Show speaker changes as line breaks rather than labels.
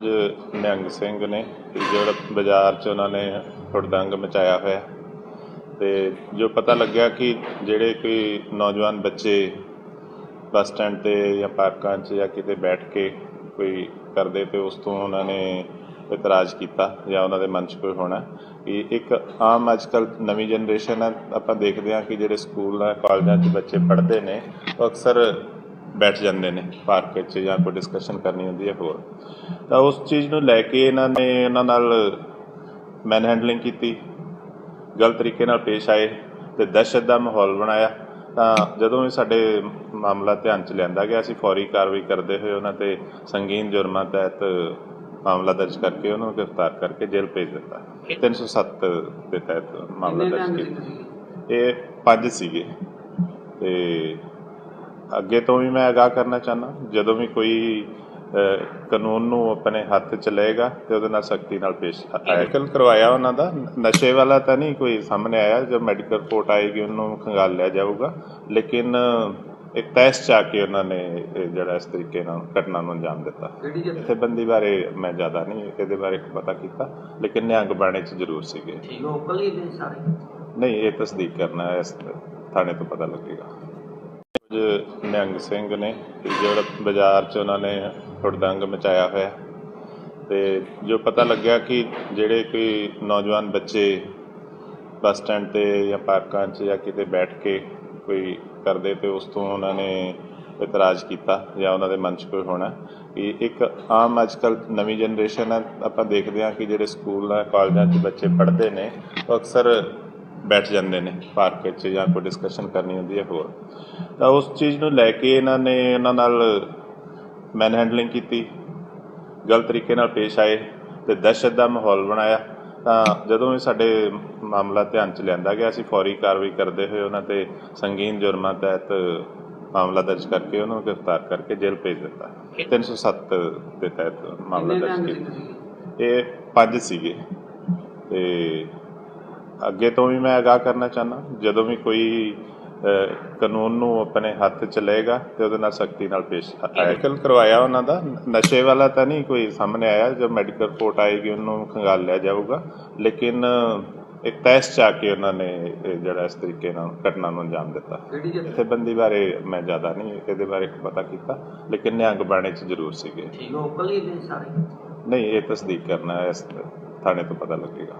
ਕੁਝ ਨਿਹੰਗ ਸਿੰਘ ਨੇ ਜਿਹੜਾ ਬਾਜ਼ਾਰ 'ਚ ਉਹਨਾਂ ਨੇ ਹੁੜਦੰਗ ਮਚਾਇਆ ਹੋਇਆ। ਤੇ ਜੋ ਪਤਾ ਲੱਗਿਆ ਕਿ ਜਿਹੜੇ ਕੋਈ ਨੌਜਵਾਨ ਬੱਚੇ ਬੱਸ ਸਟੈਂਡ ਤੇ ਜਾਂ ਪਾਰਕਾਂ 'ਚ ਜਾਂ ਕਿਤੇ ਬੈਠ ਕੇ ਕੋਈ ਕਰਦੇ ਤੇ ਉਸ ਤੋਂ ਉਹਨਾਂ ਨੇ ਇਤਰਾਜ਼ ਕੀਤਾ ਜਾਂ ਉਹਨਾਂ ਦੇ ਮਨ 'ਚ ਕੋਈ ਹੋਣਾ। ਕਿ ਇੱਕ ਆਮ ਅੱਜਕੱਲ ਨਵੀਂ ਜਨਰੇਸ਼ਨ ਹੈ ਆਪਾਂ ਦੇਖਦੇ ਹਾਂ ਕਿ ਜਿਹੜੇ ਸਕੂਲਾਂ, ਕਾਲਜਾਂ 'ਚ ਬੱਚੇ ਪੜ੍ਹਦੇ ਨੇ, ਉਹ ਅਕਸਰ ਬੈਠ ਜਾਂਦੇ ਨੇ ਪਾਰਕ 'ਚ ਜਾਂ ਕੋਈ ਡਿਸਕਸ਼ਨ ਕਰਨੀ ਹੁੰਦੀ ਹੈ ਹੋਰ। ਤਾਂ ਉਸ ਚੀਜ਼ ਨੂੰ ਲੈ ਕੇ ਇਹਨਾਂ ਨੇ ਇਹਨਾਂ ਨਾਲ ਮੈਨ ਹੈਂਡਲਿੰਗ ਕੀਤੀ। ਗਲਤ ਤਰੀਕੇ ਨਾਲ ਪੇਸ਼ ਆਏ ਤੇ ਦਹਿਸ਼ਤ ਦਾ ਮਾਹੌਲ ਬਣਾਇਆ। ਤਾਂ ਜਦੋਂ ਇਹ ਸਾਡੇ ਮਾਮਲਾ ਧਿਆਨ ਚ ਲਿਆਂਦਾ ਗਿਆ ਅਸੀਂ ਫੌਰੀ ਕਾਰਵਾਈ ਕਰਦੇ ਹੋਏ ਉਹਨਾਂ ਤੇ ਸੰਗੀਨ ਜੁਰਮਾਂ ਤਹਿਤ ਮਾਮਲਾ ਦਰਜ ਕਰਕੇ ਉਹਨੂੰ ਗ੍ਰਿਫਤਾਰ ਕਰਕੇ ਜੇਲ੍ਹ ਭੇਜ ਦਿੱਤਾ। 307 ਦੇ ਤਹਿਤ ਮਾਮਲਾ ਦਰਜ ਕੀਤਾ। ਇਹ ਪੰਜ ਸੀਗੇ। ਤੇ ਅੱਗੇ ਤੋਂ ਵੀ ਮੈਂ ਅਗਾਹ ਕਰਨਾ ਚਾਹਨਾ ਜਦੋਂ ਵੀ ਕੋਈ ਕਾਨੂੰਨ ਨੂੰ ਆਪਣੇ ਹੱਥ ਚ ਲਏਗਾ ਤੇ ਉਹਦੇ ਨਾਲ ਸਖਤੀ ਨਾਲ ਪੇਸ਼ ਆਇਕਲ ਕਰਵਾਇਆ ਉਹਨਾਂ ਦਾ। ਨਸ਼ੇ ਵਾਲਾ ਤਾਂ ਨਹੀਂ ਕੋਈ ਸਾਹਮਣੇ ਆਇਆ। ਜਦ ਮੈਡੀਕਲ ਰਿਪੋਰਟ ਆਏਗੀ ਉਹਨੂੰ ਖੰਗਾਲ ਲਿਆ ਜਾਊਗਾ। ਲੇਕਿਨ ਇੱਕ ਟੈਸਟ ਚ ਕੇ ਉਹਨਾਂ ਨੇ ਜਿਹੜਾ ਇਸ ਤਰੀਕੇ ਨਾਲ ਘਟਨਾ ਨੂੰ ਅੰਜਾਮ ਦਿੱਤਾ।
ਜਗ੍ਹਾ?
ਜਥੇਬੰਦੀ ਬਾਰੇ ਮੈਂ ਜ਼ਿਆਦਾ ਨਹੀਂ ਇਹਦੇ ਬਾਰੇ ਪਤਾ ਕੀਤਾ। ਲੇਕਿਨ ਨਿਹੰਗ ਬਾਣੇ ਚ ਜ਼ਰੂਰ ਸੀਗੇ।
ਲੋਕਲ ਹੀ ਨੇ ਸਾਰੇ।
ਨਹੀਂ ਇਹ ਤਸਦੀਕ ਕਰਨਾ ਹੈ ਇਸ ਥਾਣੇ ਤੋਂ ਪਤਾ ਲੱਗੇਗਾ। ਕੁਝ ਨਿਹੰਗ ਸਿੰਘ ਨੇ ਜਿਹੜਾ ਬਾਜ਼ਾਰ 'ਚ ਉਹਨਾਂ ਨੇ ਹੁੜਦੰਗ ਮਚਾਇਆ ਹੋਇਆ। ਤੇ ਜੋ ਪਤਾ ਲੱਗਿਆ ਕਿ ਜਿਹੜੇ ਕੋਈ ਨੌਜਵਾਨ ਬੱਚੇ ਬੱਸ ਸਟੈਂਡ ਤੇ ਜਾਂ ਪਾਰਕਾਂ 'ਚ ਜਾਂ ਕਿਤੇ ਬੈਠ ਕੇ ਕੋਈ ਕਰਦੇ ਤੇ ਉਸ ਤੋਂ ਉਹਨਾਂ ਨੇ ਇਤਰਾਜ਼ ਕੀਤਾ ਜਾਂ ਉਹਨਾਂ ਦੇ ਮਨ 'ਚ ਕੋਈ ਹੋਣਾ, ਕਿ ਇੱਕ ਆਮ ਅੱਜਕੱਲ ਨਵੀਂ ਜਨਰੇਸ਼ਨ ਹੈ, ਆਪਾਂ ਦੇਖਦੇ ਹਾਂ ਕਿ ਜਿਹੜੇ ਸਕੂਲਾਂ, ਕਾਲਜਾਂ 'ਚ ਬੱਚੇ ਪੜ੍ਹਦੇ ਨੇ, ਉਹ ਅਕਸਰ ਬੈਠ ਜਾਂਦੇ ਨੇ ਪਾਰਕ 'ਚ ਜਾਂ ਕੋਈ ਡਿਸਕਸ਼ਨ ਕਰਨੀ ਹੁੰਦੀ ਹੈ ਹੋਰ। ਤਾਂ ਉਸ ਚੀਜ਼ ਨੂੰ ਲੈ ਕੇ ਇਹਨਾਂ ਨੇ ਇਹਨਾਂ ਨਾਲ ਮੈਨ ਹੈਂਡਲਿੰਗ ਕੀਤੀ। ਗਲਤ ਤਰੀਕੇ ਨਾਲ ਪੇਸ਼ ਆਏ ਤੇ ਦਹਿਸ਼ਤ ਦਾ ਮਾਹੌਲ ਬਣਾਇਆ। ਤਾਂ ਜਦੋਂ ਇਹ ਸਾਡੇ ਮਾਮਲਾ ਧਿਆਨ ਚ ਲਿਆਂਦਾ ਗਿਆ ਅਸੀਂ ਫੌਰੀ ਕਾਰਵਾਈ ਕਰਦੇ ਹੋਏ ਉਹਨਾਂ ਤੇ ਸੰਗੀਨ ਜੁਰਮਾਂ ਤਹਿਤ ਮਾਮਲਾ ਦਰਜ ਕਰਕੇ ਉਹਨੂੰ ਗ੍ਰਿਫਤਾਰ ਕਰਕੇ ਜੇਲ੍ਹ ਭੇਜ ਦਿੱਤਾ। 307 ਦੇ ਤਹਿਤ ਮਾਮਲਾ ਦਰਜ ਕੀਤਾ। ਇਹ ਪੰਜ ਸੀਗੇ। ਤੇ ਅੱਗੇ ਤੋਂ ਵੀ ਮੈਂ ਅਗਾਹ ਕਰਨਾ ਚਾਹਨਾ ਜਦੋਂ ਵੀ ਕੋਈ ਕਾਨੂੰਨ ਨੂੰ ਆਪਣੇ ਹੱਥ ਚ ਲਏਗਾ ਤੇ ਉਹਦੇ ਨਾਲ ਸਖਤੀ ਨਾਲ ਪੇਸ਼ ਆਇਕਲ ਕਰਵਾਇਆ ਉਹਨਾਂ ਦਾ। ਨਸ਼ੇ ਵਾਲਾ ਤਾਂ ਨਹੀਂ ਕੋਈ ਸਾਹਮਣੇ ਆਇਆ। ਜਦ ਮੈਡੀਕਲ ਰਿਪੋਰਟ ਆਏਗੀ ਉਹਨੂੰ ਖੰਗਾਲ ਲਿਆ ਜਾਊਗਾ। ਲੇਕਿਨ ਇੱਕ ਟੈਸਟ ਚ ਕੇ ਉਹਨਾਂ ਨੇ ਜਿਹੜਾ ਇਸ ਤਰੀਕੇ ਨਾਲ ਘਟਨਾ ਨੂੰ ਅੰਜਾਮ ਦਿੱਤਾ।
ਜਗ੍ਹਾ?
ਜਥੇਬੰਦੀ ਬਾਰੇ ਮੈਂ ਜ਼ਿਆਦਾ ਨਹੀਂ ਇਹਦੇ ਬਾਰੇ ਪਤਾ ਕੀਤਾ। ਲੇਕਿਨ ਨਿਹੰਗ ਬਾਣੇ ਚ ਜ਼ਰੂਰ ਸੀਗੇ।
ਲੋਕਲ ਹੀ ਨੇ ਸਾਰੇ।
ਨਹੀਂ ਇਹ ਤਸਦੀਕ ਕਰਨਾ ਹੈ ਇਸ ਥਾਣੇ ਤੋਂ ਪਤਾ ਲੱਗੇਗਾ।